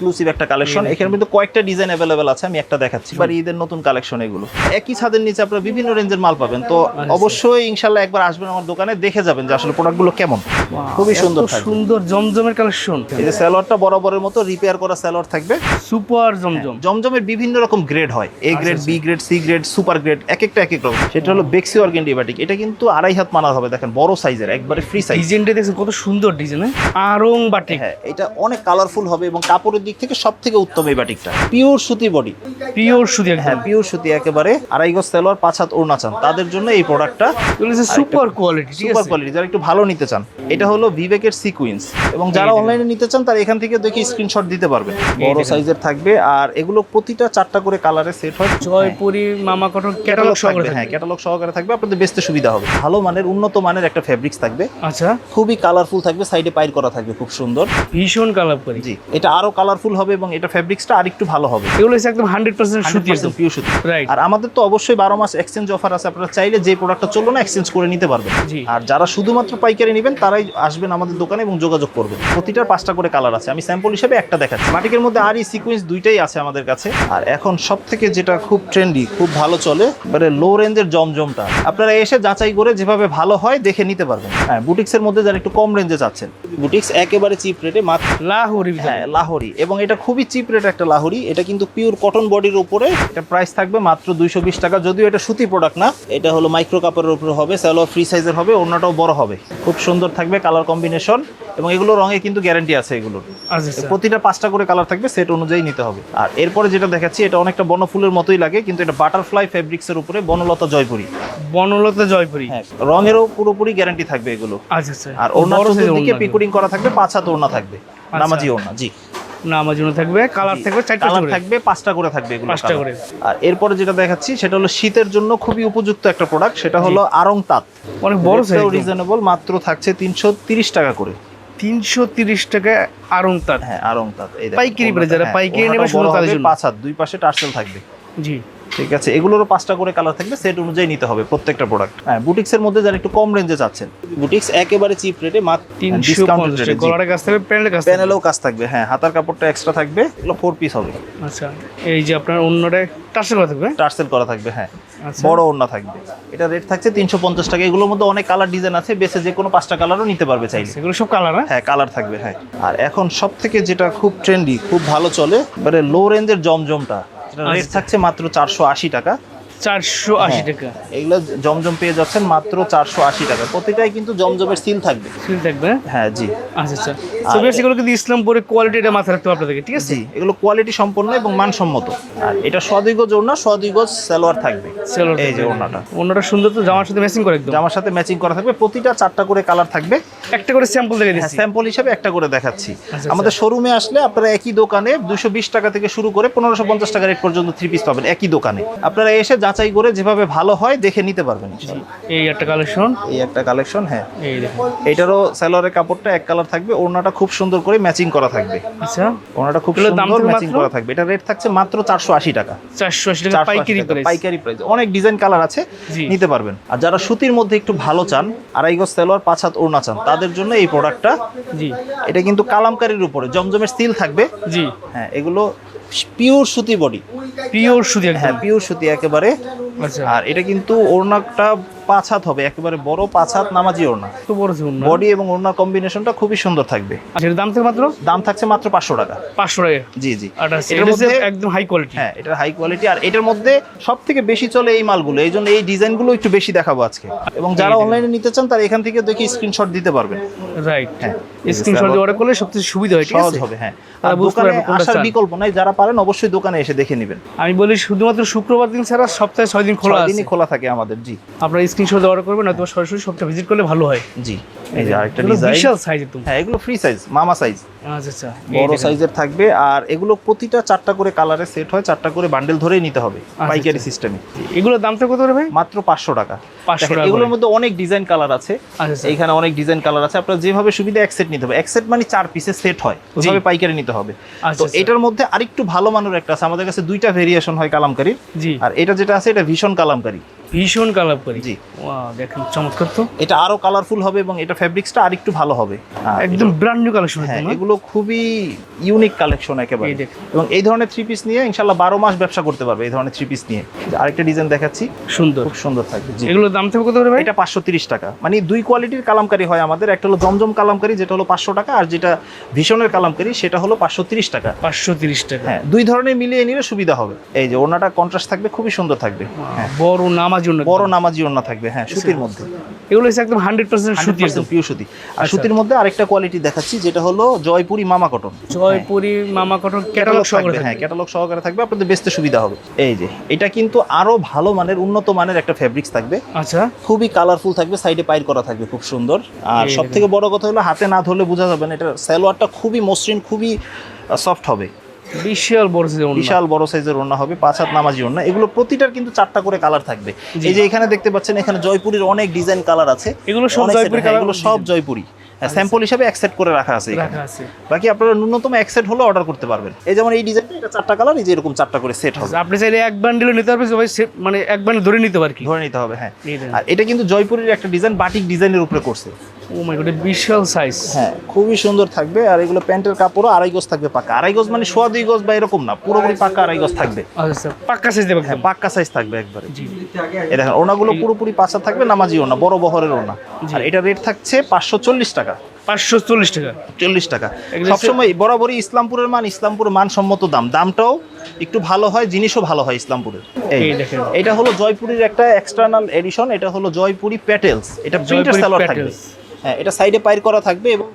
Exclusive একটা collection এখানে কিন্তু কয়েকটা ডিজাইন অ্যাভেলেবেল আছে আমি একটা দেখাচ্ছি। এবার ঈদের নতুন কালেকশন এগুলো। একই ছাদের নিচে আপনারা বিভিন্ন রেঞ্জের মাল পাবেন। তো আচ্ছা। অবশ্যই ইনশাল্লাহ একবার আসবেন আমার দোকানে দেখে যাবেন যে আসলে প্রোডাক্টগুলো কেমন। খুবই সুন্দর সুন্দর জমজমের কালেকশন এই যে স্যালোয়ারটা বরাবরের মতো রিপেয়ার করা স্যালোয়ার থাকবে। সুপার জমজম। জমজমের বিভিন্ন রকম গ্রেড হয়। A grade B grade C grade super grade এক একটা এক এক রকম। সেটা হলো বেক্সি অর্গেন্ডি বাটিক এটা কিন্তু আড়াই হাত মানার হবে দেখেন বড় সাইজের একবারে ফ্রি সাইজ ডিজাইনটা দেখছেন কত সুন্দর ডিজাইন আরং বাটিক। হ্যাঁ এটা অনেক কালারফুল হবে এবং কাপড়ের দিক থেকে সব থেকে উত্তম এই বাটিকটা পিওর সুতি বডি পিওর সুতি হ্যাঁ পিওর সুতি একেবারে আড়াই গজ সালোয়ার পাঁচ হাত ওড়না চান। তাদের জন্য এই প্রোডাক্টটা সুপার কোয়ালিটি সুপার কোয়ালিটি যারা একটু ভালো নিতে চান এটা হলো ভিভেকের সিকুইন্স এবং যারা অনলাইনে নিতে চান তারা এখান থেকে দেখে স্ক্রিনশট দিতে পারবেন। বড় সাইজের থাকবে। আর এগুলো প্রতিটা চারটা করে কালারে সেট হয়। জয়পুরি মামা কটন ক্যাটালগ সহকারে হ্যাঁ ক্যাটালগ সহকারে থাকবে। আপনাদের বেচতে সুবিধা হবে। ভালো মানের উন্নত মানের একটা ফেব্রিক্স থাকবে। আচ্ছা। খুবই কালারফুল থাকবে। সাইডে পাইর করা থাকবে খুব সুন্দর। ভীষণ কালার করি জি এটা আরও কালারফুল হবে এবং এটা ফেব্রিক্সটা আরেকটু ভালো হবে। এগুলো হচ্ছে একদম হান্ড্রেড পার্সেন্ট সুতি একদম পিওর সুতি রাইট আর আমাদের তো অবশ্যই বারো মাস এক্সচেঞ্জ অফার আছে আপনারা চাইলে যে প্রোডাক্টটা চলল না এক্সচেঞ্জ করে নিতে পারবেন। আর যারা শুধুমাত্র পাইকারি নেবেন তারাই আসবেন আমাদের দোকানে এবং যোগাযোগ করবেন। প্রতিটার পাঁচটা করে কালার আছে। আমি স্যাম্পল হিসেবে একটা দেখাচ্ছি। মাটিকের মধ্যে আর এই সিকুয়েন্স দুইটাই আছে আমাদের কাছে। আর এখন সব থেকে যেটা খুব ট্রেন্ডি খুব ভালো চলে এবারে লো রেঞ্জের জমজমটা। আপনারা এসে যাচাই করে যেভাবে ভালো হয় দেখে নিতে পারবেন। হ্যাঁ বুটিক্সের মধ্যে যারা একটু কম রেঞ্জে চাচ্ছেন বুটিক্স একেবারে চিপ রেটে মাত্র লাহোরি হ্যাঁ লাহোরি। এবং এটা খুবই চিপ রেট একটা লাহোরি। এটা কিন্তু পিওর কটন বডির উপরে। এটা প্রাইস থাকবে মাত্র দুইশো বিশ টাকা যদিও এটা সুতি প্রোডাক্ট না। এটা হলো মাইক্রো কাপড়ের উপরে হবে স্যালো ফ্রি সাইজের হবে অন্যটাও বড় হবে। খুব সুন্দর থাকবে কালার কম্বিনেশন এবং এগুলো রঙে কিন্তু গ্যারান্টি আছে এগুলোর। আচ্ছা আচ্ছা প্রতিটা পাঁচটা করে কালার থাকবে সেট অনুযায়ী নিতে হবে। আর এরপরে যেটা দেখাচ্ছি এটা অনেকটা বনফুলের মতোই লাগে কিন্তু এটা বাটারফ্লাই ফেব্রিক্সের উপরে বনলতা জয়পুরি। বনলতা জয়পুরি। হ্যাঁ রঙেরও পুরোপুরি গ্যারান্টি থাকবে এগুলো। আচ্ছা আচ্ছা আর ওড়না পিকুরিং করা থাকবে পাঁচ হাত ওড়না থাকবে নামাজি ওড়না জি। না জন্য থাকবে। কালার থাকবে কালার থাকবে পাঁচটা করে থাকবে এগুলো পাঁচটা করে। আর এরপরে যেটা দেখাচ্ছি সেটা হলো শীতের জন্য খুবই উপযুক্ত একটা প্রোডাক্ট সেটা হলো আরং তাঁত। অনেক বড় রিজনেবল মাত্র থাকছে তিনশো তিরিশ টাকা করে। তিনশো তিরিশ টাকা আরং তাঁত। হ্যাঁ আরং তাঁত পাইকারি যারা হ্যাঁ, পাইকারি নেবে শুধু তাদের পাঁচ হাত দুই পাশে টার্সেল থাকবে। জি। ঠিক আছে এগুলোরও পাঁচটা করে কালার থাকবে সেট অনুযায়ী নিতে হবে প্রত্যেকটা প্রোডাক্ট হ্যাঁ বুটিক্সের মধ্যে যারা একটু কম রেঞ্জে চাচ্ছেন বুটিক্স একেবারে চিপ রেটে মাত্র তিনশো ডিসকাউন্টেড পঞ্চাশ রেটে গলার কাছ থাকবে প্যান্টের কাছ প্যানেলেও কাজ থাকবে হ্যাঁ হাতার কাপড়টা এক্সট্রা থাকবে এগুলো ফোর পিস হবে। আচ্ছা এই যে আপনার অন্যটা টার্সেল করা থাকবে? টার্সেল করা থাকবে হ্যাঁ আচ্ছা। বড় ওড়না থাকবে। এটা রেট থাকছে তিনশো পঞ্চাশ টাকা এগুলোর মধ্যে অনেক কালার ডিজাইন আছে বেছে যে কোনো পাঁচটা কালারও নিতে পারবে চাইলে। সেগুলো সব কালার হ্যাঁ? হ্যাঁ কালার থাকবে হ্যাঁ। আর এখন সব থেকে যেটা খুব ট্রেন্ডি খুব ভালো চলে এবারে লো রেঞ্জের জমজমটা রেট। থাকছে মাত্র চারশো আশি টাকা চারশো আশি হ্যাঁ। টাকা। এগুলো জমজম পেয়ে যাচ্ছেন মাত্র চারশো আশি টাকা। প্রতিটাই কিন্তু জমজমের সিল থাকবে। সিল থাকবে হ্যাঁ? হ্যাঁ জি। আচ্ছা আচ্ছা। এগুলো কিন্তু ইসলামপুরের কোয়ালিটিটা মাথায় রাখতে হবে আপনাদেরকে ঠিক আছে? এগুলো কোয়ালিটি সম্পন্ন এবং মানসম্মত। আর এটা সদুই ওড়না সদুই গজ সালোয়ার থাকবে। এই যে ওড়নাটা। অন্যটা সুন্দর তো জামার সাথে ম্যাচিং করে একদম। জামার সাথে ম্যাচিং করা থাকবে। প্রতিটা চারটা করে কালার থাকবে। একটা করে স্যাম্পল দেখে দিচ্ছি। স্যাম্পল হিসেবে একটা করে দেখাচ্ছি। আচ্ছা। আমাদের শোরুমে আসলে আপনারা একই দোকানে দুশো বিশ টাকা থেকে শুরু করে পনেরোশো পঞ্চাশ টাকা রেট পর্যন্ত থ্রি পিস পাবেন একই দোকানে। আপনারা এসে যাচাই করে যেভাবে ভালো হয় দেখে নিতে পারবেন এই একটা কালেকশন? এই একটা কালেকশন হ্যাঁ। এই এটারও স্যালোয়ারের কাপড়টা এক কালার থাকবে ওড়নাটা খুব সুন্দর করে ম্যাচিং করা থাকবে। আচ্ছা। ওড়নাটা খুব সুন্দর ম্যাচিং করা থাকবে। এটা রেট থাকছে মাত্র চারশো আশি টাকা। চারশো আশি টাকা পাইকারি প্রাইস পাইকারি প্রাইস অনেক ডিজাইন কালার আছে নিতে পারবেন। আর যারা সুতির মধ্যে একটু ভালো চান আড়াই গজ সালোয়ার পাঁচ হাত ওড়না চান তাদের জন্য এই প্রোডাক্টটা জি। এটা কিন্তু কালামকারির উপরে জমজমের স্টিল থাকবে। জি। হ্যাঁ এগুলো পিওর সুতি বডি পিওর সুতি হ্যাঁ পিওর সুতি একেবারে। আর এটা কিন্তু ওড়নাটা পাঁচ হাত হবে একেবারে বড় পাঁচ হাত নামাজি ওড়না। তো বড় বডি এবং ওড়নার কম্বিনেশনটা খুবই সুন্দর থাকবে। আচ্ছা এর দাম থেকে মাত্র? দাম থাকছে মাত্র পাঁচশো টাকা। পাঁচশো টাকা? জি জি। এটার মধ্যে একদম হাই কোয়ালিটি হ্যাঁ এটার হাই কোয়ালিটি আর এটার মধ্যে সব থেকে বেশি চলে এই মালগুলো। এই জন্য এই ডিজাইনগুলো একটু বেশি দেখাবো আজকে। এবং যারা অনলাইনে নিতে চান তারা এখান থেকে দেখে স্ক্রিনশট দিতে পারবেন। রাইট হ্যাঁ স্ক্রিনশট দিয়ে অর্ডার করলে সবচেয়ে সুবিধা হয় ঠিক সহজ আছে? হবে হ্যাঁ। আর দোকানে আসার বিকল্প নাই যারা পারেন অবশ্যই দোকানে এসে দেখে নেবেন। আমি বলি শুধুমাত্র শুক্রবার দিন ছাড়া সপ্তাহে ছয় দিন খোলা আছে। দিনই খোলা থাকে আমাদের জি। আপনারা স্ক্রিনশট অর্ডার করবেন অথবা সরাসরি সবটা ভিজিট করলে ভালো হয়। জি। এই যে আরেকটা ডিজাইন বিশাল সাইজ একদম হ্যাঁ এগুলো ফ্রি সাইজ মামা সাইজ বড় সাইজের থাকবে আর এগুলো প্রতিটা চারটা করে কালারে সেট হয় চারটা করে বান্ডেল ধরেই নিতে হবে পাইকারি আচ্ছা। সিস্টেমে। এগুলোর দামটা কত ভাই? মাত্র পাঁচশো টাকা। 500 দেখেন, টাকা এগুলোর মধ্যে অনেক ডিজাইন কালার আছে। আচ্ছা আচ্ছা। অনেক ডিজাইন কালার আছে। আপনার যেভাবে সুবিধা এক সেট নিতে হবে। এক সেট মানে চার পিসের সেট হয় ওইভাবে পাইকারি নিতে হবে। আচ্ছা, তো আচ্ছা। এটার মধ্যে আরেকটু ভালো মানের একটা আছে। আমাদের কাছে দুইটা ভেরিয়েশন হয় কালামকারির। আর এটা যেটা আছে এটা ভীষণ কালামকারি। ভীষণ কালার করি। জি। দেখেন চমৎকার তো। এটা আরও কালারফুল হবে এবং এটা ফেব্রিক্সটা আরেকটু ভালো হবে। একদম ব্র্যান্ড নিউ কালেকশন হ্যাঁ এগুলো এগুলো খুবই ইউনিক কালেকশন একেবারে। এবং এই ধরনের থ্রি পিস নিয়ে ইনশাল্লাহ বারো মাস ব্যবসা করতে পারবে এই ধরনের থ্রি পিস নিয়ে। আরেকটা ডিজাইন দেখাচ্ছি। সুন্দর। খুব সুন্দর থাকবে জি। এগুলোর দাম থাকবে কত ভাই? এটা পাঁচশো তিরিশ টাকা। মানে দুই কোয়ালিটির কালামকারি হয় আমাদের। একটা হলো জমজম কালামকারি যেটা হলো পাঁচশো টাকা আর যেটা ভীষণের কালামকারি সেটা হলো পাঁচশো তিরিশ টাকা। পাঁচশো তিরিশ টাকা। হ্যাঁ দুই ধরনের মিলিয়ে নিলে সুবিধা হবে। এই যে ওনাটা কন্ট্রাস্ট থাকবে খুবই সুন্দর থাকবে। হ্যাঁ। বড় বড় নামাজি ওনা থাকবে হ্যাঁ সুতির মধ্যে। এগুলো হচ্ছে একদম হান্ড্রেড পার্সেন্ট সুতি একদম পিউ সুতি। আর আচ্ছা। সুতির মধ্যে আরেকটা কোয়ালিটি দেখাচ্ছি যেটা হলো জয়পুরি মামা কটন। জয়পুরি মামা কটন ক্যাটালগ সহকারে হ্যাঁ ক্যাটালগ সহকারে থাকবে আপনাদের বেচতে সুবিধা হবে। এই যে এটা কিন্তু আরও ভালো মানের উন্নত মানের একটা ফেব্রিক্স থাকবে। আচ্ছা। খুবই কালারফুল থাকবে সাইডে পাইর করা থাকবে খুব সুন্দর। আর সব থেকে বড় কথা হলো হাতে না ধরলে বোঝা যাবে না এটা সালোয়ারটা খুবই মসৃণ খুবই সফট হবে। বিশাল বড় সাইজের বিশাল বড় সাইজের ওড়না হবে পাঁচ হাত নামাজি ওড়না। এগুলো প্রতিটার কিন্তু চারটা করে কালার থাকবে। এই যে এখানে দেখতে পাচ্ছেন এখানে জয়পুরের অনেক ডিজাইন কালার আছে। এগুলো সব জয়পুরি এগুলো সব জয়পুরি। স্যাম্পল হিসাবে অ্যাকসেপ্ট করে রাখা আছে। বাকি আপনারা ন্যূনতম অ্যাকসেপ্ট হলে অর্ডার করতে পারবেন। এই যেমন এই ডিজাইনটা এটা চারটা কালার এই যে এরকম চারটা করে সেট হবে। আপনি চাইলে এক বান্ডিলও নিতে পারবেন সবাই সে- মানে এক বান্ডিল ধরে নিতে পারি কি। ধরে নিতে হবে হ্যাঁ। আর এটা কিন্তু জয়পুরের একটা ডিজাইন বাটিক ডিজাইনের উপরে করছে। ও মাই গড বিশাল সাইজ হ্যাঁ খুবই সুন্দর থাকবে। আর এগুলো প্যান্টের কাপড়ও আড়াই গজ থাকবে পাকা। আড়াই গজ মানে সোয়া দুই গজ বা এরকম না পুরোপুরি পাকা আড়াই গজ থাকবে। আচ্ছা পাক্কা সাইজ দেবে হ্যাঁ পাক্কা সাইজ থাকবে একবারে। জি। এই দেখেন ওনাগুলো পুরোপুরি পাঁচা থাকবে নামাজি ওনা বড় বহরের ওনা। আর এটা রেট থাকছে পাঁচশো চল্লিশ টাকা। পাঁচশো চল্লিশ টাকা। চল্লিশ টাকা। সবসময় বরাবরই ইসলামপুরের মান ইসলামপুরের মানসম্মত দাম। দামটাও একটু ভালো হয় জিনিসও ভালো হয় ইসলামপুরের। এই এটা হলো জয়পুরের একটা এক্সটার্নাল এডিশন এটা হলো জয়পুরি প্যাটেলস এটা প্রিন্টার সালোয়ার থাকবে। হ্যাঁ এটা সাইডে পাইর করা থাকবে এবং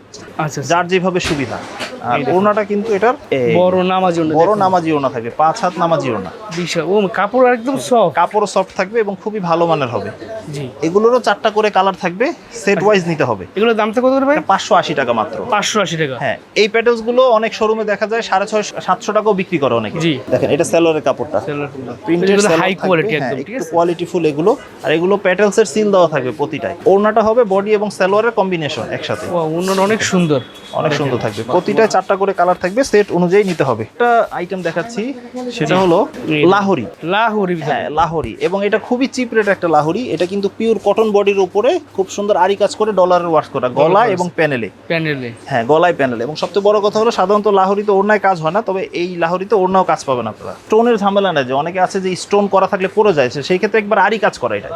আচ্ছা আচ্ছা। যার যেভাবে সুবিধা। আর এই কিন্তু এটার বড় নামার জন্য বড়। নামাজি ওনা থাকবে পাঁচ হাত নামাজি ওনা বিশাল। ও কাপড় একদম সফট কাপড়ও সফট থাকবে এবং খুবই ভালো মানের হবে। জি। এগুলোরও চারটা করে কালার থাকবে সেট ওয়াইজ নিতে হবে। এগুলোর দাম কত করে ভাই? পাঁচশো আশি টাকা মাত্র। পাঁচশো আশি টাকা। হ্যাঁ এই প্যাটেলসগুলো অনেক শোরুমে দেখা যায় সাড়ে ছয় সাতশো টাকাও বিক্রি করে অনেকে। জি। দেখেন এটা সেলোয়ারের কাপড়টা। প্রিন্টেড হাই কোয়ালিটি একদম ঠিক আছে? কোয়ালিটি ফুল এগুলো। আর এগুলো প্যাটেলস এর সিল দেওয়া থাকবে প্রতিটাই। ওড়নাটা হবে বডি এবং সালোয়ারের কম্বিনেশন একসাথে। অন্য অনেক সুন্দর। অনেক সুন্দর থাকবে। প্রতিটা চারটা করে কালার থাকবে সেট অনুযায়ী নিতে হবে। একটা আইটেম দেখাচ্ছি সেটা হলো লাহোরি। লাহোরি হ্যাঁ লাহোরি। এবং এটা খুবই চিপ রেট একটা লাহোরি। এটা কিন্তু পিওর কটন বডির উপরে খুব সুন্দর আরি কাজ করে ডলারের ওয়াশ করা গলায় এবং প্যানেলে প্যানেলে হ্যাঁ গলায় প্যানেলে এবং সবচেয়ে বড় কথা হলো সাধারণত লাহোরিতে ওড়নায় কাজ হয় না তবে এই লাহোরিতে ওড়নাও কাজ পাবেন আপনারা। স্টোনের ঝামেলা না যে অনেকে আছে যে স্টোন করা থাকলে পড়ে যায় সেই ক্ষেত্রে একবার আরি কাজ করা এটা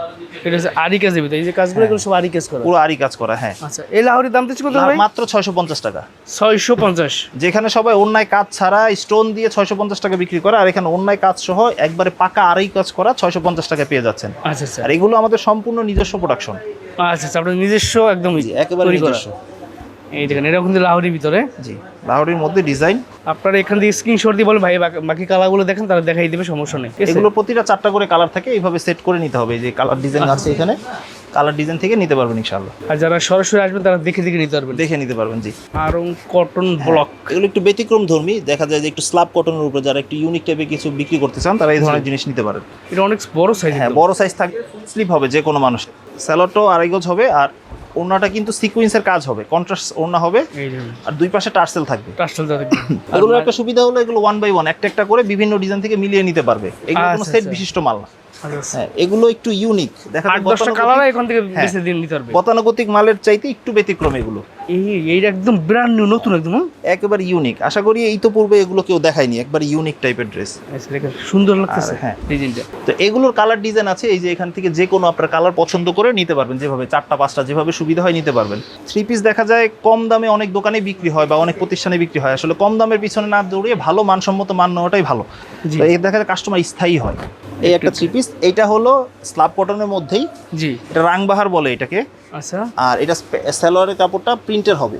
এটা আরি কাজ দেবে এই যে কাজগুলো সব আরি কাজ করা। পুরো আরি কাজ করা হ্যাঁ। আচ্ছা এই লাহোরির দাম দিচ্ছি কত ভাই? মাত্র ছয়শো পঞ্চাশ টাকা। ছয়শো পঞ্চাশ। যেখানে সবাই অন্যায় কাজ ছাড়া স্টোন দিয়ে ছয়শো পঞ্চাশ টাকা বিক্রি করে আর এখানে অন্যায় কাজ সহ একবারে পাকা আড়াই কাজ করা ছয়শো পঞ্চাশ টাকা পেয়ে যাচ্ছেন। আচ্ছা আচ্ছা। আর এগুলো আমাদের সম্পূর্ণ নিজস্ব প্রোডাকশন আচ্ছা আচ্ছা আপনার নিজস্ব একদম একেবারে নিজস্ব। এই দেখেন এটা কিন্তু লাহোরির ভিতরে। জি লাহোরির মধ্যে ডিজাইন আপনারা এখান থেকে স্ক্রিনশট দিয়ে বলেন ভাই বাকি- কালারগুলো দেখেন তারা দেখাই দেবে সমস্যা নেই। এগুলো প্রতিটা চারটা করে কালার থাকে এইভাবে সেট করে নিতে হবে এই যে কালার ডিজাইন আছে এখানে কালার ডিজাইন থেকে নিতে পারবেন ইনশাআল্লাহ। আর যারা সরাসরি আসবেন তারা দেখে দেখে নিতে পারবেন। দেখে নিতে পারবেন জি। আরং কটন ব্লক এগুলো একটু ব্যতিক্রম ধর্মী দেখা যায় যে একটু স্ল্যাব কটনের উপরে যারা একটু ইউনিক টাইপের কিছু বিক্রি করতে চান তারা এই ধরনের জিনিস নিতে পারেন। এটা অনেক বড় সাইজ হ্যাঁ বড় সাইজ থাকবে স্লিপ হবে যে কোনো মানুষ স্যালোডটাও আড়াই গজ হবে আর ওড়নাটা কিন্তু সিকোয়েন্সের কাজ হবে কন্ট্রাস্ট ওড়না হবে আর দুই পাশে টার্সেল থাকবে। টার্সেল থাকবে। এগুলোর একটা সুবিধা হলো এগুলো ওয়ান বাই ওয়ান একটা একটা করে বিভিন্ন ডিজাইন থেকে মিলিয়ে নিতে পারবে। এগুলো কোনো আচ্ছা, সেট আচ্ছা। বিশিষ্ট মাল না। হ্যাঁ এগুলো একটু ইউনিক দেখা গতানুগতিক মালের চাইতে একটু ব্যতিক্রম এগুলো। এই এইটা একদম ব্র্যান্ড নিউ নতুন একদম হ্যাঁ? একেবারে ইউনিক আশা করি এই তো পূর্বে এগুলো কেউ দেখায়নি একবার ইউনিক টাইপের ড্রেস সুন্দর লাগতেছে। হ্যাঁ। ডিজাইনটা। তো এগুলোর কালার ডিজাইন আছে এই যে এখান থেকে যে কোনো আপনার কালার পছন্দ করে নিতে পারবেন যেভাবে চারটা পাঁচটা যেভাবে সুবিধা হয় নিতে পারবেন। থ্রি পিস দেখা যায় কম দামে অনেক দোকানে বিক্রি হয় বা অনেক প্রতিষ্ঠানে বিক্রি হয়। আসলে কম দামের পিছনে না দৌড়িয়ে ভালো মানসম্মত মান নেওয়াটাই ভালো। দেখা যায় কাস্টমার স্থায়ী হয়। এই একটা থ্রি পিস এইটা হলো স্লাব কটনের মধ্যেই জি। এটা রাংবাহার বলে এটাকে। আচ্ছা। আর এটা স্যালোয়ারের কাপড়টা প্রিন্টের হবে।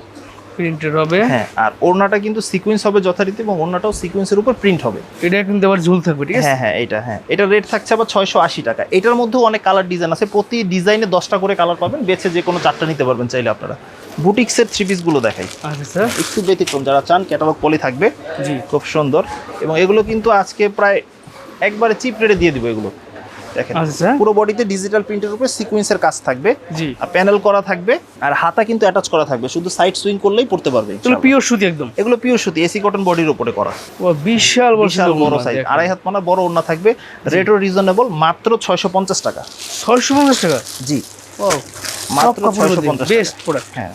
প্রিন্টেড হবে। হ্যাঁ আর ওড়নাটা কিন্তু সিকোয়েন্স হবে যথারীতি এবং ওড়নাটাও সিকোয়েন্সের উপর প্রিন্ট হবে। এটা কিন্তু আবার ঝুল থাকবে ঠিক আছে? হ্যাঁ হ্যাঁ এটা হ্যাঁ। এটা রেট থাকছে আবার ছয়শো আশি টাকা। এটার মধ্যেও অনেক কালার ডিজাইন আছে। প্রতি ডিজাইনে দশটা করে কালার পাবেন। বেছে যে কোনো চারটা নিতে পারবেন চাইলে আপনারা। বুটিক্সের থ্রি পিসগুলো দেখাই। আচ্ছা। স্যার একটু ব্যতিক্রম যারা চান ক্যাটালগ পলি থাকবে। জি। খুব সুন্দর। এবং এগুলো কিন্তু আজকে প্রায় একবারে চিপ রেটে দিয়ে দিব এগুলো। দেখেন আচ্ছা। পুরো বডিতে ডিজিটাল প্রিন্টের উপরে সিকোয়েন্সের কাজ থাকবে। জি। আর প্যানেল করা থাকবে আর হাতা কিন্তু অ্যাটাচ করা থাকবে। শুধু সাইড সুইং করলেই পড়তে পারবে এগুলো পিওর সুতি একদম। এগুলো পিওর সুতি এসি কটন বডির উপরে করা। বিশাল বিশাল বড় সাইজ আড়াই হাত মানে বড় ওড়না থাকবে। রেটও রিজনেবল মাত্র ছয়শো পঞ্চাশ টাকা। ছয়শো পঞ্চাশ টাকা? জি। ও মাত্র ছয়শো পঞ্চাশ বেস্ট প্রোডাক্ট হ্যাঁ।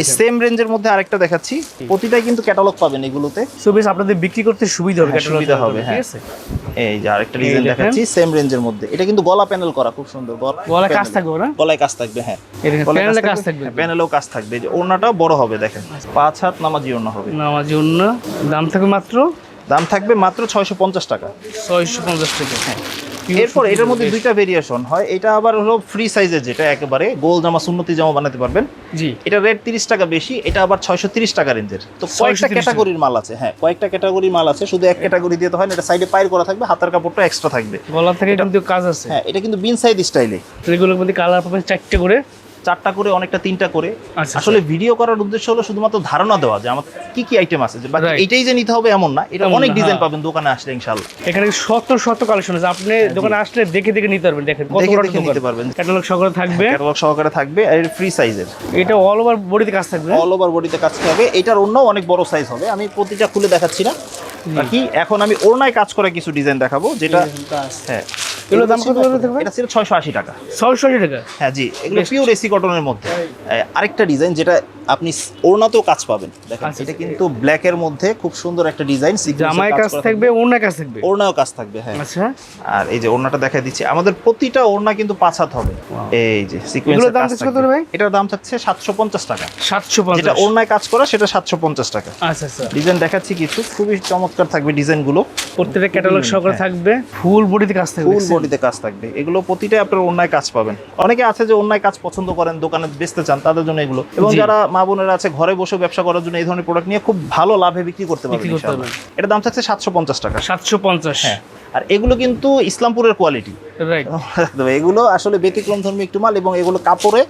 এই সেম রেঞ্জের মধ্যে আরেকটা দেখাচ্ছি। প্রতিটাই কিন্তু ক্যাটালগ পাবেন এগুলোতে। সো বেশ আপনাদের বিক্রি করতে সুবিধা হবে হ্যাঁ, সুবিধা হবে, হ্যাঁ। ঠিক আছে? এই যে আরেকটা ডিজাইন দেখাচ্ছি সেম রেঞ্জের মধ্যে। এটা কিন্তু গলা প্যানেল করা খুব সুন্দর। গলায় কাজ থাকবে না? গলায় কাজ থাকবে হ্যাঁ। প্যানেলে কাজ থাকবে প্যানেলেও কাজ থাকবে। যে ওড়নাটাও বড় হবে দেখেন। পাঁচ হাত নামাজি ওড়না হবে। নামার জন্য দাম থাকবে মাত্র? দাম থাকবে মাত্র ছয়শো পঞ্চাশ টাকা। ছয়শো পঞ্চাশ টাকা। হ্যাঁ। এরপর এটার মধ্যে দুইটা ভেরিয়েশন হয়। এটা আবার হলো ফ্রি সাইজের যেটা একেবারে গোল জামা সুন্নতি জামা বানাতে পারবেন। জি। এটা রেট তিরিশ টাকা বেশি এটা আবার ছয়শো তিরিশ টাকা রেঞ্জের। তো 630 কয়েকটা ক্যাটাগরির মাল আছে। হ্যাঁ কয়েকটা ক্যাটাগরির মাল আছে। শুধু এক ক্যাটাগরি দিয়ে তো হয় না এটা সাইডে পায়ের করা থাকবে হাতের কাপড়টা এক্সট্রা থাকবে। গলা থেকে কিন্তু কাজ আছে। হ্যাঁ এটা কিন্তু বিন সাইজ স্টাইলে এগুলোর মধ্যে কালার পাবেন চারটে করে। চারটা করে অনেকটা তিনটা করে। আচ্ছা, আসলে ভিডিও করার উদ্দেশ্য হলো শুধুমাত্র ধারণা দেওয়া যে আমার কি কি আইটেম আছে। Right. এইটাই যে নিতে হবে এমন না এটা অনেক ডিজাইন হ্যাঁ। পাবেন দোকানে আসলে ইনশাল্লাহ এখানে শত শত কালেকশন আছে। আপনি দোকানে আসলে দেখে দেখে নিতে পারবেন। দেখেন কত বড় দেখে নিতে পারবেন। ক্যাটালগ সকলে থাকবে। ক্যাটালগ সহকারে থাকবে আর ফ্রি সাইজের এটা অল ওভার বডিতে কাজ থাকবে? অল ওভার বডিতে কাজ হবে এটার অন্য অনেক বড় সাইজ হবে। আমি প্রতিটা খুলে দেখাচ্ছি না। বাকি এখন আমি ওড়নায় কাজ করা কিছু ডিজাইন দেখাবো যেটা হ্যাঁ। এগুলোর দাম কত থাকবে? এটা ছিল ছয়শো আশি টাকা। ছয়শো আশি টাকা? হ্যাঁ জি এগুলো পিওর এসি কটনের মধ্যে। আরেকটা ডিজাইন যেটা আপনি ওড়নাতেও কাজ পাবেন। দেখেন আচ্ছা, এটা কিন্তু ব্ল্যাকের মধ্যে খুব সুন্দর একটা ডিজাইন জামায় কাজ থাকবে। ওনার কাজ থাকবে? ওড়নাও কাজ থাকবে হ্যাঁ। আচ্ছা। আর এই যে ওড়নাটা দেখাই দিচ্ছি। আমাদের প্রতিটা ওড়না কিন্তু পাঁচ হাত হবে। এই যে সিকোয়েন্সের দাম কত। ভাই? এটার দাম থাকছে সাতশো পঞ্চাশ টাকা। সাতশো যেটা পঞ্চাশ ওড়নায় কাজ করা সেটা সাতশো পঞ্চাশ টাকা। আচ্ছা আচ্ছা। ডিজাইন দেখাচ্ছি কিছু। খুবই চমৎকার থাকবে ডিজাইনগুলো প্রত্যেকটা ক্যাটালগ সকলে হ্যাঁ। থাকবে। ফুল বডিতে কাজ থাকবে। বডিতে কাজ থাকবে। এগুলো প্রতিটাই আপনার অন্যায় কাজ পাবেন। অনেকে আছে যে অন্যায় কাজ পছন্দ করেন দোকানে বেচতে চান তাদের জন্য এগুলো। এবং যারা মা বোনেরা আছে ঘরে বসে ব্যবসা করার জন্য এই ধরনের প্রোডাক্ট নিয়ে খুব ভালো লাভে বিক্রি করতে পারবেন। এটার দাম থাকছে সাতশো পঞ্চাশ টাকা। সাতশো পঞ্চাশ। হ্যাঁ। আর এগুলো কিন্তু ইসলামপুরের কোয়ালিটি এগুলো আসলে ব্যতিক্রম ধর্মী একটু মাল এবং এগুলো কাপড়ে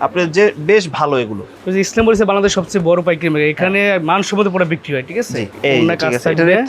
আপনার যে বেশ ভালো এগুলো। ইসলাম বলেছে বাংলাদেশ সবচেয়ে বড় পাইকারি মার্কেট এখানে মানসম্মত পরে বিক্রি হয় ঠিক আছে?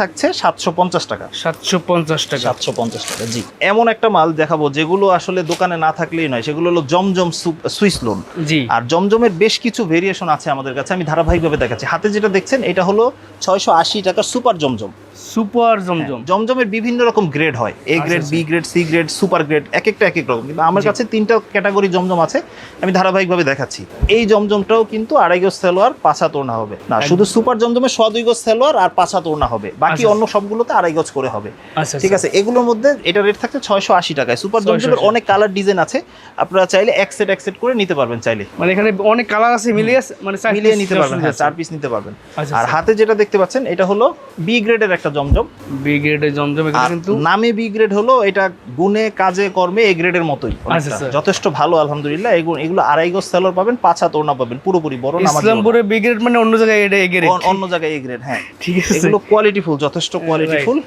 থাকছে সাতশো পঞ্চাশ টাকা। সাতশো পঞ্চাশ টাকা। সাতশো পঞ্চাশ টাকা জি। এমন একটা মাল দেখাবো যেগুলো আসলে দোকানে না থাকলেই নয় সেগুলো হলো জমজম সুইস লোন। জি। আর জমজমের বেশ কিছু ভেরিয়েশন আছে আমাদের কাছে আমি ধারাবাহিকভাবে দেখাচ্ছি। হাতে যেটা দেখছেন এটা হলো ছয়শো আশি টাকার সুপার জমজম। সুপার জমজম। জমজমের বিভিন্ন রকম গ্রেড হয় A grade B grade C grade super grade এক একটা এক এক রকম। কিন্তু আমার কাছে তিনটা ক্যাটাগরি জমজম আছে আমি ধারাবাহিকভাবে দেখাচ্ছি। এই জমজমটাও কিন্তু আড়াই গজ সালোয়ার পাঁচা তোড়না হবে। না শুধু সুপার জমজমে সোয়া দুই গজ সালোয়ার আর পাঁচা তোড়না হবে। বাকি আচ্ছা। অন্য সবগুলোতে আড়াই গজ করে হবে। আচ্ছা ঠিক আছে এগুলোর মধ্যে এটা রেট থাকছে ছয়শো আশি টাকায়। সুপার 680 জমজমের অনেক কালার ডিজাইন আছে। আপনারা চাইলে এক সেট এক সেট করে নিতে পারবেন চাইলে। মানে এখানে অনেক কালার আছে মিলিয়ে মানে মিলিয়ে নিতে পারবেন হ্যাঁ চার পিস নিতে পারবেন। আচ্ছা, আর আচ্ছা। হাতে যেটা দেখতে পাচ্ছেন এটা হলো বি গ্রেডের একটা জমজম। বি গ্রেডের জমজম কিন্তু নামে বি গ্রেড হলো এটা গুণে কাজে কর্মে এ গ্রেডের মতোই। আচ্ছা, আচ্ছা। যথেষ্ট ভালো আলহামদুলিল্লাহ। এগুলো আড়াই গজ সেলর পাবেন পাঁচ হাত পাবেন পাবেন পুরোপুরি বড় ইসলামপুরে বি গ্রেড মানে অন্য জায়গায় এটা এ গ্রেড অন্য জায়গায় এ গ্রেড হ্যাঁ। ঠিক আছে। এগুলো কোয়ালিটি ফুল যথেষ্ট কোয়ালিটি ফুল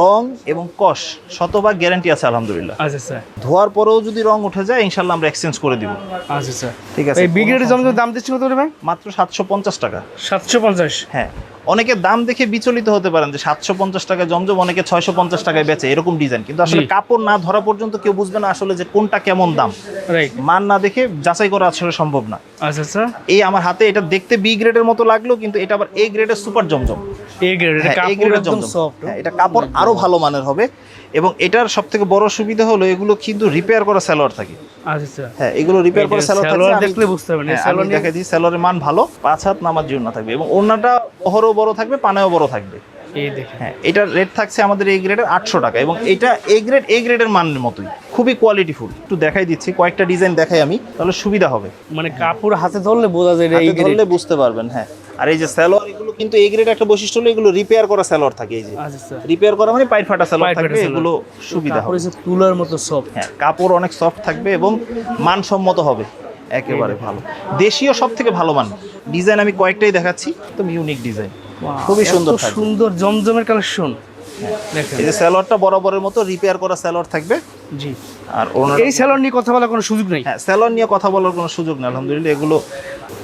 রং এবং কষ শতভাগ গ্যারান্টি আছে আলহামদুলিল্লাহ। আচ্ছা স্যার ধোয়ার পরেও যদি রং উঠে যায় ইনশাল্লাহ আমরা এক্সচেঞ্জ করে দিব। আচ্ছা স্যার ঠিক আছে। এই বি গ্রেডের জন্য দাম দিচ্ছি কত করে ভাই? মাত্র সাতশো পঞ্চাশ টাকা। সাতশো পঞ্চাশ। হ্যাঁ। অনেকে দাম দেখে বিচলিত হতে পারেন যে সাতশো পঞ্চাশ টাকায় জমজম অনেকে ছয়শো পঞ্চাশ টাকায় বেচে এরকম ডিজাইন কিন্তু আসলে কাপড় না ধরা পর্যন্ত কেউ বুঝবে না আসলে যে কোনটা কেমন দাম। মান না দেখে যাচাই করা আসলে সম্ভব না। আচ্ছা আচ্ছা। এই আমার হাতে এটা দেখতে বি গ্রেডের মতো লাগল কিন্তু এটা আবার এ গ্রেডের সুপার জমজম। এ গ্রেড এটা হ্যাঁ, A কাপড় একদম জমজম। সফট হ্যাঁ, এটা কাপড় আরও ভালো মানের হবে। এবং এটার সব থেকে বড় সুবিধা হলো এগুলো কিন্তু রিপেয়ার করা স্যালোয়ার থাকে। আচ্ছা আচ্ছা। হ্যাঁ এগুলো রিপেয়ার করা যে সালোয়ার থাকে দেখলে বুঝতে পারবেন, আমি দেখে দিই সালোয়ারের মান ভালো পাঁচ হাত নামার জন্য থাকবে এবং ওড়নাটা বহরও বড় থাকবে পানেও বড় থাকবে। হ্যাঁ এটার রেট থাকছে আমাদের এই গ্রেডের আটশো টাকা এবং এটা এ গ্রেড এ গ্রেডের মানের মতোই খুবই কোয়ালিটিফুল একটু দেখাই দিচ্ছি কয়েকটা ডিজাইন দেখাই আমি তাহলে সুবিধা হবে। মানে কাপড় হাতে ধরলে বোঝা যায় ধরলে বুঝতে পারবেন হ্যাঁ। আর এই যে এগুলো কিন্তু এ গ্রেড একটা বৈশিষ্ট্য হলো এগুলো রিপেয়ার করা সালোয়ার থাকে এই যে। আচ্ছা আচ্ছা। রিপেয়ার করা মানে পাইট ফাটা পাইট থাকবে এগুলো সুবিধা হবে। তুলার মতো সফট হ্যাঁ কাপড় অনেক সফট থাকবে এবং মানসম্মত হবে একেবারে ভালো। দেশীয় সব থেকে ভালো মান। ডিজাইন আমি কয়েকটাই দেখাচ্ছি একদম ইউনিক ডিজাইন খুবই সুন্দর সুন্দর জমজমের কালেকশন দেখেন। এই যে স্যালোয়ারটা বরাবরের মতো রিপেয়ার করা স্যালোয়ার থাকবে। জি। আর ওনার এই স্যালোয়ার নিয়ে কথা বলার কোনো সুযোগ নেই? হ্যাঁ স্যালোয়ার নিয়ে কথা বলার কোনো সুযোগ নেই আলহামদুলিল্লাহ। এগুলো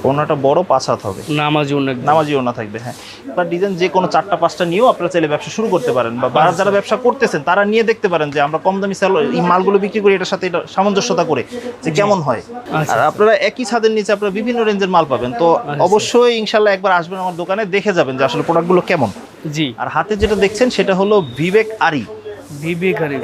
ওনাটা বড় পাঁচ হাত হবে। নামাজি অনেক নামাজি ওনা থাকবে হ্যাঁ। বা ডিজাইন যে কোনো চারটা পাঁচটা নিয়েও আপনারা চাইলে ব্যবসা শুরু করতে পারেন বা যারা যারা ব্যবসা করতেছেন তারা নিয়ে দেখতে পারেন যে আমরা কম দামি স্যালো এই মালগুলো বিক্রি করি এটার সাথে এটা সামঞ্জস্যতা করে যে কেমন হয়। আচ্ছা। আর আপনারা একই ছাদের নিচে আপনারা বিভিন্ন রেঞ্জের মাল পাবেন তো অবশ্যই ইনশাল্লাহ একবার আসবেন আমার দোকানে দেখে যাবেন যে আসলে প্রোডাক্টগুলো কেমন। জি। আর হাতে যেটা দেখছেন সেটা হলো বিবেক আরি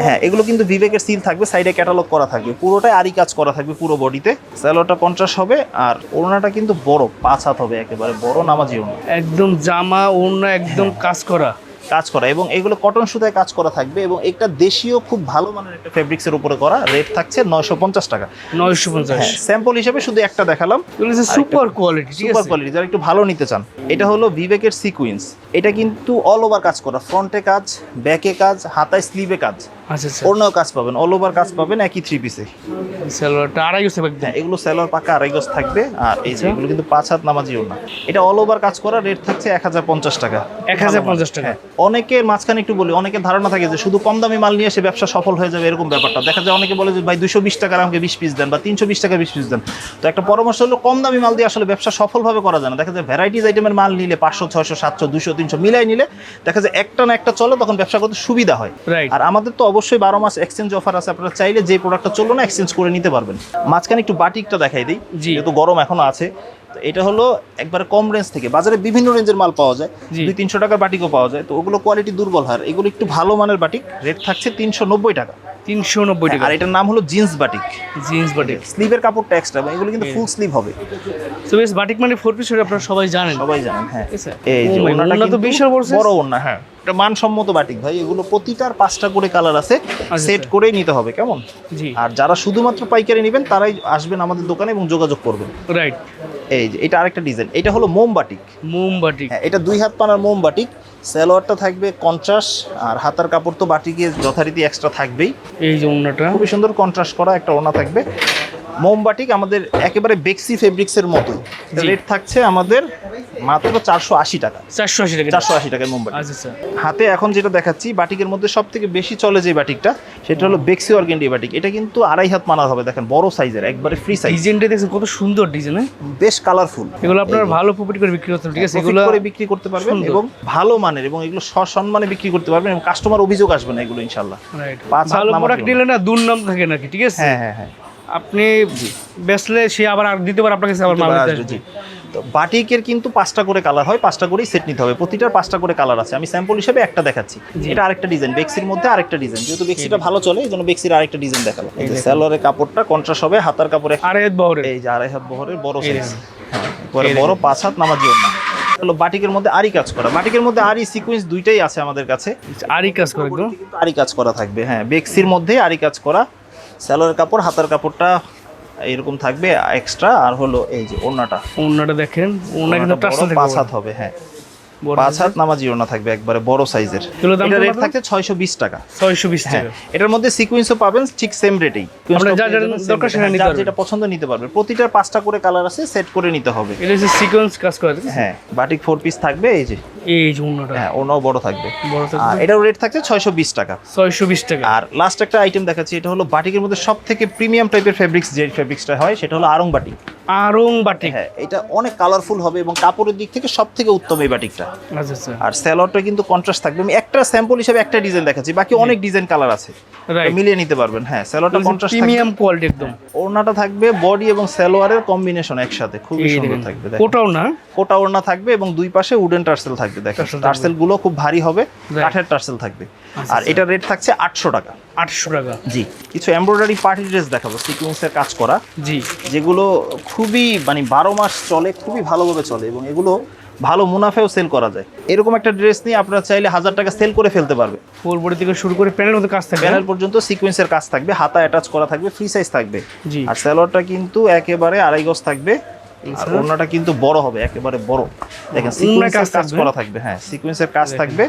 হ্যাঁ এগুলো কিন্তু বিবেকের সিল থাকবে সাইডে ক্যাটালগ করা থাকবে। পুরোটাই আরই কাজ করা থাকবে পুরো বডিতে স্যালোটা পঞ্চাশ হবে আর ওড়নাটা কিন্তু বড় পাঁচ হাত হবে একেবারে বড় নামাজি ওড়না। একদম জামা ওড়না একদম কাজ করা। কাজ করা এবং এগুলো কটন সুতায় কাজ করা থাকবে এবং একটা দেশীয় খুব ভালো মানের একটা ফেব্রিক্সের উপরে করা রেট থাকছে নয়শো পঞ্চাশ টাকা। নয়শো পঞ্চাশ। হ্যাঁ স্যাম্পল হিসেবে শুধু একটা দেখালাম। সুপার কোয়ালিটি সুপার কোয়ালিটি যারা একটু ভালো নিতে চান। এটা হলো বিবেকের সিকুয়েন্স এটা কিন্তু অল ওভার কাজ করা। ফ্রন্টে কাজ ব্যাকে কাজ হাতায় স্লিভে কাজ। আচ্ছা আচ্ছা। কাজ পাবেন। অল ওভার কাজ পাবেন একই থ্রি পিসে আড়াই গেছে একদম। হ্যাঁ এগুলো সেলোয়ার পাকা আড়াই গজ থাকবে। আর এই যে আচ্ছা। এগুলো কিন্তু পাঁচ হাত নামাজিও না। এটা অল ওভার কাজ করা রেট থাকছে এক হাজার পঞ্চাশ টাকা। 1050 টাকা। অনেকের মাঝখানে একটু বলি অনেকের ধারণা থাকে যে শুধু কম দামি মাল নিয়ে এসে ব্যবসা সফল হয়ে যাবে এরকম ব্যাপারটা। দেখা যায় অনেকে বলে যে ভাই দুশো বিশ টাকার আমাকে বিশ পিস দেন বা তিনশো বিশ টাকা বিশ পিস দেন। তো একটা পরামর্শ হলো কম দামি মাল দিয়ে আসলে ব্যবসা সফলভাবে করা যায় না। দেখা যায় ভ্যারাইটিস আইটেমের মাল নিলে পাঁচশো ছয়শো সাতশো দুশো তিনশো মিলাই নিলে দেখা যায় একটা না একটা চলে তখন ব্যবসা করতে সুবিধা হয়। আর আমাদের তো অবশ্যই বারো মাস এক্সচেঞ্জ অফার আছে আপনারা চাইলে যে প্রোডাক্টটা চলল না এক্সচেঞ্জ করে নিতে পারবেন। মাঝখানে একটু বাটিকটা দেখাই দিই যেহেতু গরম এখনও আছে। তো এটা হলো একবারে কম রেঞ্জ থেকে। বাজারে বিভিন্ন রেঞ্জের মাল পাওয়া যায়। দুই তিনশো টাকার বাটিকও পাওয়া যায়। তো ওগুলো কোয়ালিটি দুর্বল হয় এগুলো একটু ভালো মানের বাটিক। রেট থাকছে তিনশো নব্বই টাকা। তিনশো নব্বই টাকা। আর এটার নাম হলো জিন্স বাটিক জিন্স বাটিক স্লিভের কাপড়টা এক্সট্রা এগুলো কিন্তু ফুল স্লিভ হবে। তো বেশ বাটিক মানে ফোর পিস আপনারা সবাই জানেন। সবাই জানেন হ্যাঁ। এই যে ওড়না তো বিশাল বড় ওড়না হ্যাঁ। এটা মানসম্মত বাটিক ভাই এগুলো প্রতিটার পাঁচটা করে কালার আছে আচ্ছা। সেট করেই নিতে হবে কেমন? জি। আর যারা শুধুমাত্র পাইকারি নেবেন তারাই আসবেন আমাদের দোকানে এবং যোগাযোগ করবেন। রাইট এই যে এটা আরেকটা ডিজাইন এটা হলো মোমবাটিক মোম বাটিক হ্যাঁ এটা দুই হাত পানার মোমবাটিক সালোয়ারটা থাকবে কন্ট্রাস্ট আর হাতার কাপড় তো বাটিকে যথারীতি এক্সট্রা থাকবেই। এই যে ওড়নাটা খুবই সুন্দর কন্ট্রাস্ট করা একটা ওনা থাকবে। মোমবাটিক আমাদের একেবারে বেক্সি ফেব্রিক্সের মতো। রেট থাকছে আমাদের মাত্র চারশো আশি টাকা। চারশো আশি টাকা। চারশো আশি টাকার মোমবাটিক আচ্ছা আচ্ছা। হাতে এখন যেটা দেখাচ্ছি বাটিকের মধ্যে সব থেকে বেশি চলে যে বাটিকটা সেটা হলো বেক্সি অর্গেন্ডি বাটিক। এটা কিন্তু আড়াই হাত মানার হবে দেখেন বড় সাইজের একবারে ফ্রি সাইজ ডিজাইনটা দেখছেন কত সুন্দর ডিজাইন হ্যাঁ? বেশ কালারফুল এগুলো আপনার ভালো প্রফিট করে বিক্রি করতে ঠিক আছে? এগুলো করে বিক্রি করতে পারবেন এবং ভালো মানের এবং এগুলো সসম্মানে বিক্রি করতে পারবেন এবং কাস্টমার অভিযোগ আসবে না এগুলো ইনশাল্লাহ পাঁচ ভালো প্রোডাক্ট। নিলে না দুর্নাম থাকে নাকি ঠিক আছে? হ্যাঁ হ্যাঁ হ্যাঁ। আপনি বেচলে সে আবার আর দিতে পারে আপনার কাছে আবার মাল নিতে আসবে। তো বাটিকের কিন্তু পাঁচটা করে কালার হয় পাঁচটা করেই সেট নিতে হবে। প্রতিটার পাঁচটা করে কালার আছে। আমি স্যাম্পল হিসেবে একটা দেখাচ্ছি। এটা আরেকটা ডিজাইন বেক্সির মধ্যে আরেকটা ডিজাইন যেহেতু বেক্সিটা ভালো চলে এই জন্য বেক্সির আরেকটা ডিজাইন দেখাল এই যে। স্যালোয়ারের কাপড়টা কন্ট্রাস্ট হবে হাতার কাপড়ে। আর এর বহরের। এই যে আড়াই হাত বহরের বড় সাইজ পরে বড় পাঁচ হাত নামাজিও না হলো বাটিকের মধ্যে আরি কাজ করা। বাটিকের মধ্যে আরি সিকোয়েন্স দুইটাই আছে আমাদের কাছে। আরই কাজ করে আরি কাজ করা থাকবে হ্যাঁ। বেক্সির মধ্যে আরি কাজ করা। স্যালোয়ারের কাপড় হাতের কাপড়টা এরকম থাকবে এক্সট্রা আর হলো এই যে ওড়নাটা। ওড়নাটা দেখেন ওড়না কিন্তু পাঁচ হাত হবে হ্যাঁ। পাঁচ হাত নামাজি থাকবে একবারে বড় সাইজের এটা রেট থাকছে ছয়শো বিশ টাকা। ছয়শো বিশ হ্যাঁ টাকা। এটার মধ্যে সিকোয়েন্সও পাবেন ঠিক সেম রেটেই আপনার যার যার দরকার সেটা নিতে পারবেন। যেটা পছন্দ নিতে পারবে। প্রতিটার পাঁচটা করে কালার আছে সেট করে নিতে হবে। এটা হচ্ছে সিকোয়েন্স কাজ করে হ্যাঁ বাটিক ফোর পিস থাকবে এই যে। এই যে ওড়নাটা হ্যাঁ ওনাও বড় থাকবে। বড় আর থাকবে এটার রেট থাকছে ছয়শো বিশ টাকা। ছয়শো বিশ টাকা। আর লাস্ট একটা আইটেম দেখাচ্ছি এটা হলো বাটিকের মধ্যে সব থেকে প্রিমিয়াম টাইপের ফেব্রিক্স যে ফেব্রিক্সটা হয় সেটা হলো আরং বাটিক আরং বাটিক হ্যাঁ এটা অনেক কালারফুল হবে এবং কাপড়ের দিক থেকে সব থেকে উত্তম এই বাটিকটা। আচ্ছা আচ্ছা। আর স্যালোয়ারটা কিন্তু কন্ট্রাস্ট থাকবে। আমি একটা স্যাম্পল হিসেবে একটা ডিজাইন দেখাচ্ছি বাকি অনেক ডিজাইন কালার আছে। মিলিয়ে নিতে পারবেন। হ্যাঁ স্যালোয়ারটা কন্ট্রাস্ট প্রিমিয়াম কোয়ালিটি একদম। ওড়নাটা থাকবে বডি এবং সালোয়ারের কম্বিনেশন একসাথে। খুবই সুন্দর থাকবে দেখেন। কোটাও না? কোটা ওড়না থাকবে এবং দুই পাশে উডেন টার্সেল থাকবে দেখেন। টার্সেলগুলো খুব ভারী হবে. কাঠের টার্সেল থাকবে। আচ্ছা, আর এটার রেট থাকছে আটশো টাকা। আটশো টাকা। জি। কিছু এমব্রয়ডারি পার্টি ড্রেস দেখাবো সিকুয়েন্সের কাজ করা। জি। যেগুলো খুবই মানে বারো মাস চলে খুবই ভালোভাবে চলে এবং এগুলো ভালো মুনাফেও সেল করা যায়। এরকম একটা ড্রেস নিয়ে আপনারা চাইলে হাজার টাকা সেল করে ফেলতে পারবে। ফুল বডি থেকে শুরু করে প্যানেল মধ্যে কাজ থাকবে প্যানেল পর্যন্ত সিকোয়েন্সের কাজ থাকবে হাতা অ্যাটাচ করা থাকবে ফ্রি সাইজ থাকবে। জি। আর স্যালোয়ারটা কিন্তু একেবারে আড়াই গজ থাকবে। আর ওড়নাটা কিন্তু বড় হবে একেবারে বড়। দেখেন সিকোয়েন্সের কাজ করা থাকবে হ্যাঁ সিকোয়েন্সের কাজ থাকবে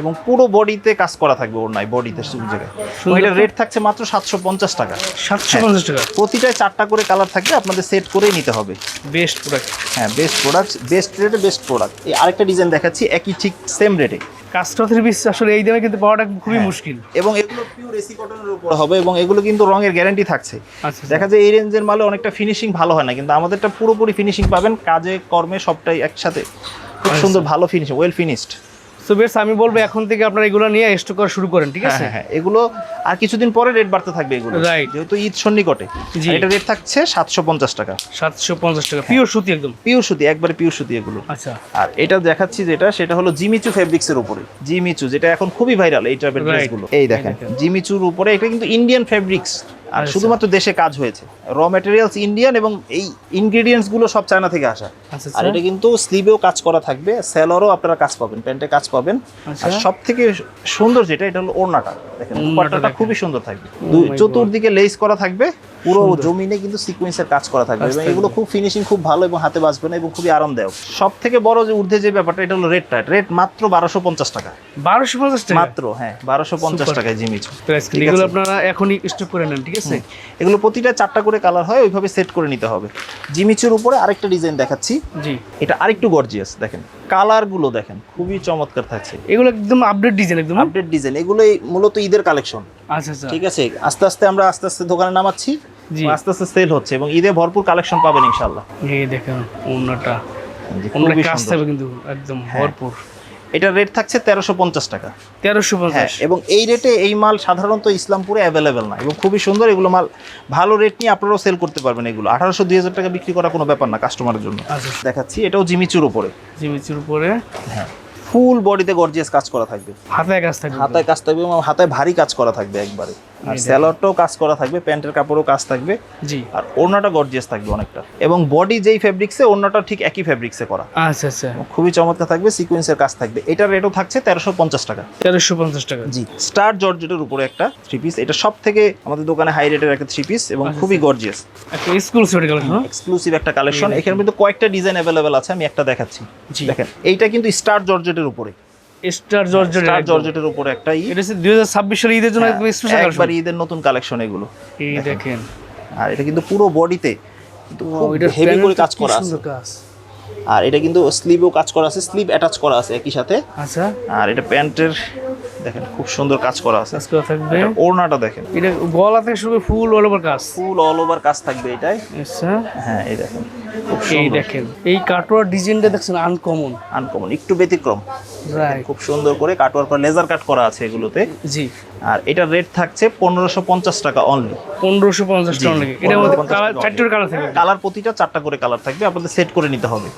এবং পুরো বডিতে কাজ করা থাকবে ওড়নায় বডিতে সব জায়গায়। সুন্দর রেট থাকছে মাত্র সাতশো পঞ্চাশ টাকা। সাতশো পঞ্চাশ টাকা। প্রতিটায় চারটা করে কালার থাকবে আপনাদের সেট করেই নিতে হবে। বেস্ট প্রোডাক্ট হ্যাঁ বেস্ট প্রোডাক্ট বেস্ট রেটে বেস্ট প্রোডাক্ট এই আরেকটা ডিজাইন দেখাচ্ছি একই ঠিক সেম রেটে কাজটা থ্রি আসলে এই দামে কিন্তু পাওয়াটা খুবই হ্যাঁ। মুশকিল। এবং এগুলো পিওর এসি কটনের উপর হবে এবং এগুলো কিন্তু রঙের গ্যারান্টি থাকছে। আচ্ছা দেখা যায় এই রেঞ্জের মালে অনেকটা ফিনিশিং ভালো হয় না কিন্তু আমাদেরটা পুরোপুরি ফিনিশিং পাবেন কাজে কর্মে সবটাই একসাথে। খুব আচ্ছা। সুন্দর ভালো ফিনিশিং ওয়েল ফিনিশড সো বেশ আমি বলব এখন থেকে আপনারা এগুলো নিয়ে স্টক করা শুরু করেন ঠিক হ্যাঁ আছে? হ্যাঁ হ্যাঁ এগুলো আর কিছুদিন পরে রেট বাড়তে থাকবে এগুলো। Right. যেহেতু ঈদ সন্নিকটে জি। এটা রেট থাকছে সাতশো পঞ্চাশ টাকা। সাতশো পঞ্চাশ টাকা পিওর সুতি একদম? পিওর সুতি একবারে পিওর সুতি এগুলো। আচ্ছা। আর এটা দেখাচ্ছি যেটা সেটা হলো জিমিচু ফেব্রিক্স এর উপরে। জিমিচু যেটা এখন খুবই ভাইরাল এই টাইপের. ড্রেসগুলো এই দেখেন। জিমিচুর উপরে এটা কিন্তু ইন্ডিয়ান ফেব্রিক্স আর আচ্ছা। শুধুমাত্র দেশে কাজ হয়েছে। র ম্যাটেরিয়ালস ইন্ডিয়ান এবং এই ইনগ্রেডিয়েন্টসগুলো সব চায়না থেকে আসা। আচ্ছা আর এটা কিন্তু স্লিভেও কাজ করা থাকবে সেলরও আপনারা কাজ পাবেন প্যান্টে কাজ পাবেন। আচ্ছা। আর সব থেকে সুন্দর যেটা এটা হলো ওড়নাটা। দেখেন ওড়নাটা খুবই সুন্দর থাকবে। Oh চতুর্দিকে লেস করা থাকবে। পুরো। জমিনে কিন্তু সিকোয়েন্সের কাজ করা থাকবে এবং এগুলো খুব ফিনিশিং খুব ভালো এবং হাতে বাঁচবে না এবং খুবই আরামদায়ক। সব থেকে বড় যে ঊর্ধ্বে যে ব্যাপারটা এটা হলো রেট টাইট রেট মাত্র বারোশো পঞ্চাশ টাকা। বারোশো পঞ্চাশ টাকা? মাত্র হ্যাঁ বারোশো পঞ্চাশ টাকায় জিমিচু এগুলো আপনারা এখনই স্টক করে নেন ঠিক আছে? এগুলো প্রতিটা চারটা করে কালার হয় ওইভাবে সেট করে নিতে হবে। জিমিচুর উপরে আরেকটা ডিজাইন দেখাচ্ছি। জি। এটা আরেকটু গর্জিয়াস দেখেন। কালারগুলো দেখেন খুবই চমৎকার থাকছে। এগুলো একদম আপডেট ডিজাইন একদম আপডেট ডিজাইন এগুলোই মূলত ঈদের কালেকশন আচ্ছা আচ্ছা। ঠিক আছে? আস্তে আস্তে আমরা আস্তে আস্তে দোকানে নামাচ্ছি। আস্তে আস্তে সেল হচ্ছে এবং ঈদে ভরপুর কালেকশন পাবেন ইনশাল্লাহ এই দেখেন অন্যটা জি, খুবই কাজ সুন্দর। থাকবে কিন্তু একদম হ্যাঁ। ভরপুর। এটার রেট থাকছে তেরোশো পঞ্চাশ টাকা। তেরোশো হ্যাঁ পঞ্চাশ এবং এই রেটে এই মাল সাধারণত ইসলামপুরে অ্যাভেলেবেল না। এবং খুবই সুন্দর এগুলো মাল ভালো রেট নিয়ে আপনারাও সেল করতে পারবেন এগুলো। আঠারোশো দুই হাজার টাকা বিক্রি করা কোনো ব্যাপার না কাস্টমারের জন্য। আচ্ছা। দেখাচ্ছি এটাও জিমিচুর উপরে। জিমিচুর উপরে। হ্যাঁ। ফুল বডিতে গর্জিয়াস কাজ করা থাকবে। হাতায় কাজ থাকবে। হাতায় কাজ থাকবে এবং হাতায় ভারী কাজ করা থাকবে একবারে। আর স্যালোয়ারটাও কাজ করা থাকবে প্যান্টের কাপড়ও কাজ থাকবে। জি। আর ওড়নাটা গর্জিয়াস থাকবে অনেকটা। এবং বডি যেই ফেব্রিক্সে ওড়নাটা ঠিক একই ফেব্রিক্সে করা। আচ্ছা আচ্ছা। খুবই চমৎকার থাকবে সিকোয়েন্সের কাজ থাকবে। এটার রেটও থাকছে তেরোশো পঞ্চাশ টাকা। তেরোশো পঞ্চাশ টাকা। জি স্টার জর্জেটের উপরে একটা থ্রি পিস এটা সব থেকে আমাদের দোকানে হাই রেটের একটা থ্রি পিস এবং আচ্ছা, খুবই গর্জিয়াস একটা কালেকশন এক্সক্লুসিভ একটা কালেকশন এখানে কিন্তু কয়েকটা ডিজাইন অ্যাভেলেবেল আছে আমি একটা দেখাচ্ছি। জি। দেখেন এইটা কিন্তু স্টার জর্জেটের উপরে। স্টার জর্জেট স্টার জর্জেটের উপরে একটা এটা হচ্ছে 2026 সালের ঈদের জন্য একদম স্পেশাল একবার ঈদের নতুন কালেকশন এগুলো। এই দেখেন। আর এটা কিন্তু পুরো বডিতে কিন্তু এটা হেভি করে কাজ করা আছে। আর এটা কিন্তু স্লিভেও কাজ করা আছে স্লিভ অ্যাটাচ করা আছে একই সাথে। আচ্ছা। আর এটা প্যান্টের দেখেন খুব সুন্দর কাজ করা আছে। কাজ করা থাকবে। ওড়নাটা দেখেন। এটা গলা থেকে শুরু ফুল অল ওভার কাজ। ফুল অল ওভার কাজ থাকবে এটাই। আচ্ছা হ্যাঁ এই দেখেন এই দেখেন এই কাটোয়ার ডিজাইনটা দেখছেন আনকমন আনকমন একটু ব্যতিক্রম। খুব সুন্দর করে কাটওয়ার পর লেজার কাট করা আছে এগুলোতে। জি। আর এটার রেট থাকছে পনেরোশো পঞ্চাশ টাকা অনলি পনেরোশো পঞ্চাশ টাকা এটার মধ্যে কালার টাকা কালার থাকবে। কালার প্রতিটা চারটা করে কালার থাকবে আপনাদের সেট করে নিতে হবে।